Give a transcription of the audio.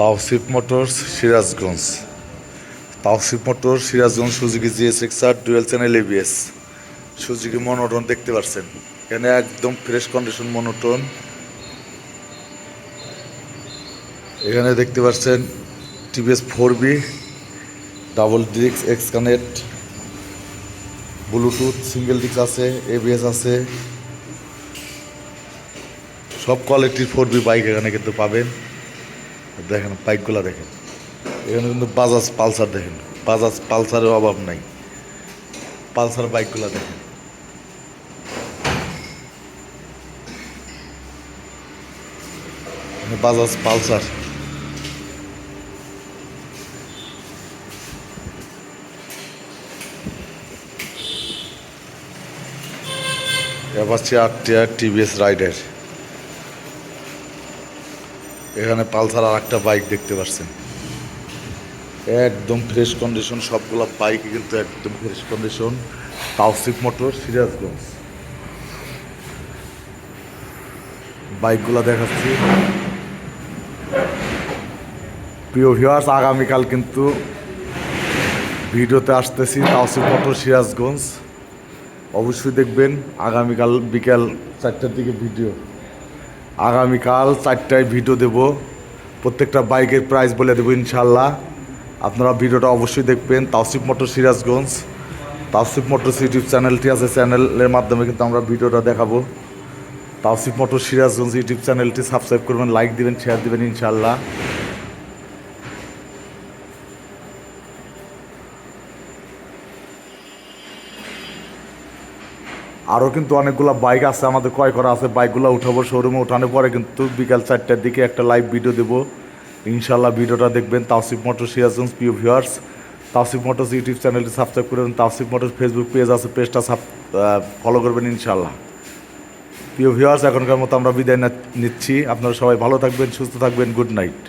Tawsif motors, Sirajganj. Tawsif motor Sirajganj, Suzuki GS Gixxer dual channel ABS Suzuki monotone দেখতে পাচ্ছেন এখানে একদম fresh condition monotone. এখানে দেখতে পাচ্ছেন TVS four V double disc X connect bluetooth single disc আছে ABS আছে। সব কোয়ালিটির ফোর বি বাইক এখানে কিন্তু পাবেন। দেখেন বাইকগুলো দেখেন। এখানে কিন্তু বাজাজ পালসার দেখেন। বাজাজ পালসারের অভাব নাই। পালসার বাইকগুলো দেখেন। Bajaj Pulsar. Apache RTR TVS Raider. এখানে পালসার আর একটা বাইক দেখতে পাচ্ছেন। একদম ফ্রেশ কন্ডিশন সবগুলো বাইক কিন্তু একদম fresh condition Tawsif motor Sirajganj বাইকগুলো দেখাচ্ছি। প্রিয় ভিউয়ার্স আগামীকাল কিন্তু ভিডিওতে আসতেছি তাওসিফ মোটর সিরাজগঞ্জ অবশ্যই দেখবেন, আগামীকাল বিকাল চারটার দিকে ভিডিও আগামীকাল চারটায় ভিডিও দেব। প্রত্যেকটা বাইকের প্রাইস বলে দেবো ইনশাল্লাহ। আপনারা ভিডিওটা অবশ্যই দেখবেন। Tawsif motor Sirajganj. Tawsif motor YouTube চ্যানেলটি আছে। চ্যানেলের মাধ্যমে কিন্তু আমরা ভিডিওটা দেখাবো। তাওসিফ মোটর সিরাজগঞ্জ ইউটিউব চ্যানেলটি সাবস্ক্রাইব করবেন লাইক দিবেন শেয়ার দেবেন ইনশাল্লাহ। আরও কিন্তু অনেকগুলো বাইক আছে, আমাদের ক্রয় করা আছে। বাইকগুলো উঠাবো শোরুমে উঠানোর পরে কিন্তু বিকাল চারটার দিকে একটা লাইভ ভিডিও দেবো। ইনশাল্লাহ ভিডিওটা দেখবেন। তাওসিফ মোটর সিরাজগঞ্জ প্রিয় ভিউয়ার্স তাওসিফ মোটরস ইউটিউব চ্যানেলটি সাবস্ক্রাইব করবেন তাওসিফ মোটরস ফেসবুক পেজ আছে পেজটা সাব ফলো করবেন ইনশাল্লাহ প্রিয় ভিউয়ার্স এখনকার মতো আমরা বিদায় নিচ্ছি। আপনারা সবাই ভালো থাকবেন, সুস্থ থাকবেন। Good night